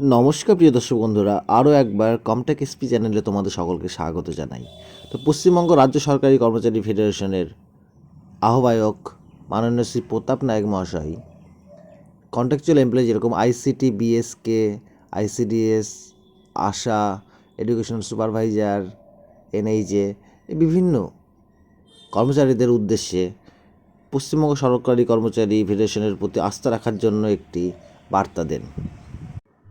নমস্কার প্রিয় দর্শক বন্ধুরা, আরও একবার কমটেক এসপি চ্যানেলে তোমাদের সকলকে স্বাগত জানাই। তো পশ্চিমবঙ্গ রাজ্য সরকারি কর্মচারী ফেডারেশনের আহ্বায়ক মাননীয় শ্রী প্রতাপ নায়ক মহাশয় কন্ট্রাকচুয়াল এমপ্লয়ি যেরকম ICT BSK ICDS ASHA education supervisor NHA বিভিন্ন কর্মচারীদের উদ্দেশ্যে পশ্চিমবঙ্গ সরকারি কর্মচারী ফেডারেশনের প্রতি আস্থা রাখার জন্য একটি বার্তা দেন।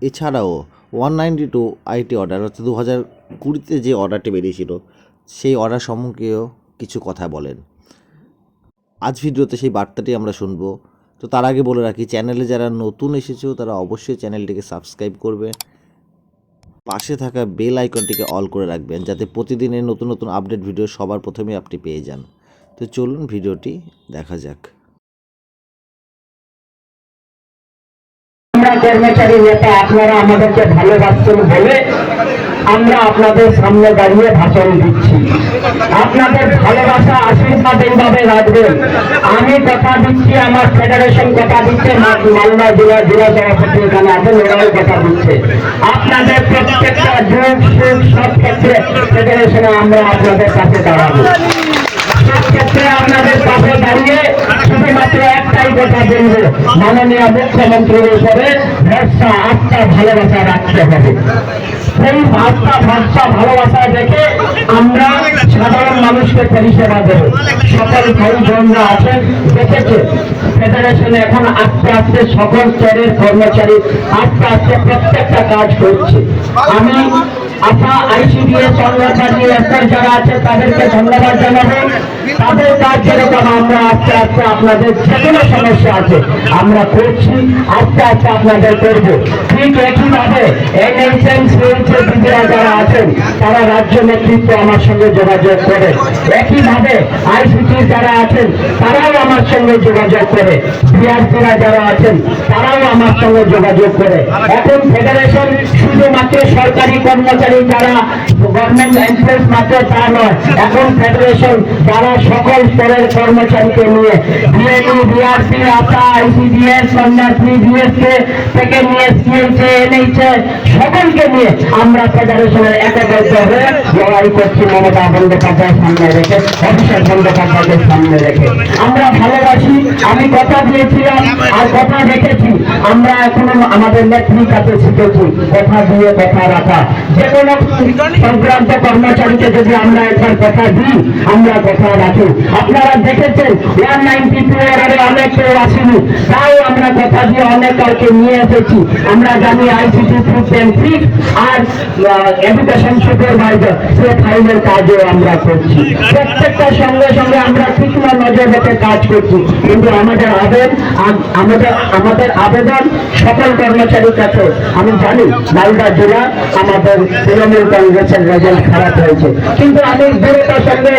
এছাড়াও one ninety two IT order, অর্থাৎ দু হাজার কুড়িতে যে অর্ডারটি বেরিয়েছিল, সেই অর্ডার সম্পর্কেও কিছু কথা বলেন। আজ ভিডিওতে সেই বার্তাটি আমরা শুনব। তো তার আগে বলে রাখি, চ্যানেলে যারা নতুন এসেছ, তারা অবশ্যই চ্যানেলটিকে সাবস্ক্রাইব করবে। পাশে থাকা বেল আইকনটিকে অল করে রাখবেন, যাতে প্রতিদিনের নতুন নতুন আপডেট ভিডিও সবার প্রথমে আপনি পেয়ে যান। তো চলুন ভিডিওটি দেখা যাক। আমরা কর্মচারী নেতা, আপনারা আমাদেরকে ভালোবাসছেন বলে আমরা আপনাদের সামনে দাঁড়িয়ে ভাষণ দিচ্ছি। আপনাদের ভালোবাসা আশীর্বাদ এইভাবে রাখবেন আমি কথা দিচ্ছি, আমার ফেডারেশন কথা দিচ্ছে মালদা জেলা জেলা সভাপতি এখানে আছেন ওরাও কথা দিচ্ছে। আপনাদের প্রত্যেকটা যুগ, সুখ, সব ক্ষেত্রে ফেডারেশনে আমরা আপনাদের কাছে দাঁড়াবো। সেক্ষেত্রে আপনাদের পাশে দাঁড়িয়ে শুধুমাত্র একটাই কথা বলব। মাননীয় মুখ্যমন্ত্রীর উপরে ভরসা, আস্থা, ভালোবাসা রাখতে হবে। সেই আস্থা, ভরসা, ভালোবাসা রেখে আমরা সাধারণ মানুষকে পরিষেবা দেব। সকল ভাই বোনরা আছেন দেখেছে ফেডারেশনে এখন আস্তে আস্তে সকল স্তরের কর্মচারী আস্তে আস্তে প্রত্যেকটা কাজ করছে। আমি আশা আইসিডিএস স্তর যারা আছে তাদেরকে ধন্যবাদ জানাব। তারা রাজ্য নেতৃত্ব আমার সঙ্গে যোগাযোগ করে। একইভাবে আইসিটি যারা আছেন, তারাও আমার সঙ্গে যোগাযোগ করে। বিআরপিরা যারা আছেন, তারাও আমার সঙ্গে যোগাযোগ করে। এখন ফেডারেশন শুধুমাত্র সরকারি কর্মচারী যারা গভর্নমেন্ট এমপ্লয়েজ মাত্র তা নয়, এখন ফেডারেশন যারা সকল স্তরের কর্মচারীকে নিয়ে BNE BRP ASHA ICDS Kanyashree BSK থেকে নিয়ে সিএইচএ এনএইচএ সকলকে নিয়ে আমরা ফেডারেশনের একবদ্ধ হয়ে লড়াই করছি। মমতা বন্দ্যোপাধ্যায়ের সামনে রেখে, অভিষেক বন্দ্যোপাধ্যায়ের সামনে রেখে। আমরা ভালোবাসি, আমি কথা দিয়েছিলাম আর কথা রেখেছি। আমরা এখনও আমাদের নেত্রীর কাছে শিখেছি, কথা দিয়ে কথা রাখা। যে কোনো সংক্রান্ত কর্মচারীকে যদি আমরা একবার কথা দিই, আমরা কথা রাখি আপনারা দেখেছেন ওয়ান নাইনটি টু অর্ডারে অনেক কেউ আসেনি। তাও আমরা কথা দিয়ে অনেক কাউকে নিয়ে এসেছি। আমরা জানি আইসিটি ফুড সিক্স আর এডুকেশন সুপারভাইজার সে ফাইলের কাজও আমরা করছি। প্রত্যেকটা সঙ্গে সঙ্গে আমরা তীক্ষ্ণ নজর রেখে কাজ করছি। কিন্তু আমাদের আবেদন আমাদের আমাদের আবেদন সকল কর্মচারীর কাছে। আমি জানি মালদা জেলা আমাদের তৃণমূল কংগ্রেসের রেজাল্ট খারাপ হয়েছে। কিন্তু আমি দৃঢ়তার সঙ্গে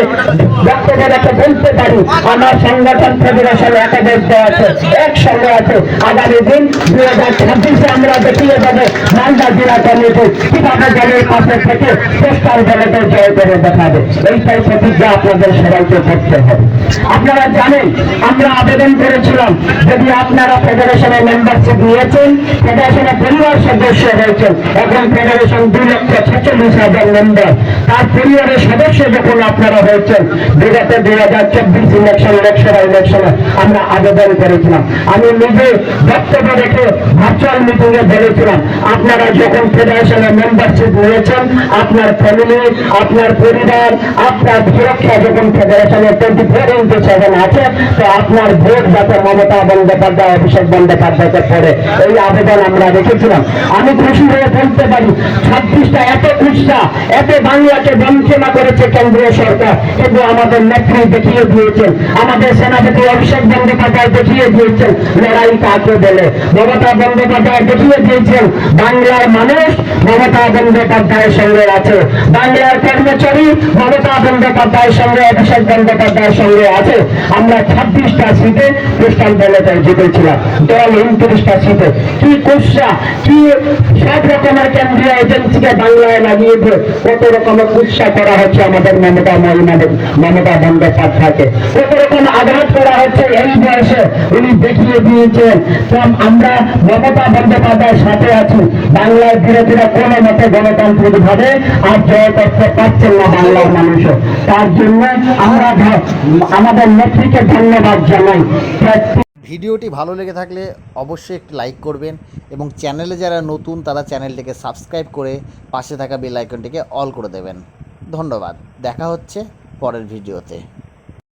আপনারা জানেন, আমরা আবেদন করেছিলাম, যদি আপনারা ফেডারেশনের মেম্বারশিপ নিয়েছেন, ফেডারেশনের পরিবার সদস্য হয়েছেন এখন ফেডারেশন দুই লক্ষ ছেচল্লিশ হাজার মেম্বার তার পরিবারের সদস্য যখন আপনারা হয়েছেন বিগত দুই হাজার চব্বিশ ইলেকশন লোকসভা ইলেকশনে আমরা আবেদন করেছিলাম। আমি নিজে বক্তব্য রেখে ভার্চুয়াল মিটিং এ বলেছিলাম, আপনারা যখন ফেডারেশনের মেম্বারশিপ নিয়েছেন, আপনার ফ্যামিলি আপনার পরিবার, আপনার সুরক্ষা যখন ফেডারেশনের টোয়েন্টি ফোর ইন্টু সেভেন আছে, তো আপনার ভোট যাতে মমতা বন্দ্যোপাধ্যায়, অভিষেক বন্দ্যোপাধ্যায়কে পড়ে। এই আবেদন আমরা রেখেছিলাম। আমি খুশি হয়ে বলতে পারি, ছাব্বিশটা এত খুশা এত বাংলাকে বঞ্চনা করেছে কেন্দ্রীয় সরকার, কিন্তু আমাদের নেত্রী দেখিয়ে দিয়েছেন। আমাদের সেনাপতি অভিষেক বন্দ্যোপাধ্যায় দেখিয়ে দিয়েছেন। লড়াই কাকে বলে? মমতা বন্দ্যোপাধ্যায় দেখিয়ে দিয়েছেন। বাংলার মানুষ মমতা বন্দ্যোপাধ্যায়ের সঙ্গে আছে। বাংলার কর্মচারী মমতা বন্দ্যোপাধ্যায়ের সঙ্গে, অভিষেক বন্দ্যোপাধ্যায়ের সঙ্গে আছে। আমরা ছাব্বিশটা সিটে খ্রিস্টান দলেতে জিতেছিলাম দল উনত্রিশটা সিটে। কি কুৎসা, কি সব রকমের কেন্দ্রীয় এজেন্সিকে বাংলায় লাগিয়ে দিয়ে কত রকমের কুৎসা করা হচ্ছে আমাদের মমতা মহিমাদের মমতা আঘাত করা হচ্ছে, এই বয়সে উনি দেখিয়ে দিয়েছেন আমরা মমতা বন্দ্যোপাধ্যায়ের সাথে আছি। বাংলার বিরোধীরা কোনো মতে গণতান্ত্রিক ভাবে আর জয় করতে পারছেন না বাংলার তার জন্য আমরা আমাদের নেত্রীকে ধন্যবাদ জানাই। ভিডিওটি ভালো লেগে থাকলে অবশ্যই একটি লাইক করবেন এবং চ্যানেলে যারা নতুন, তারা চ্যানেলটিকে সাবস্ক্রাইব করে পাশে থাকা বেল আইকনটিকে অল করে দেবেন। ধন্যবাদ। দেখা হচ্ছে পরের ভিডিওতে।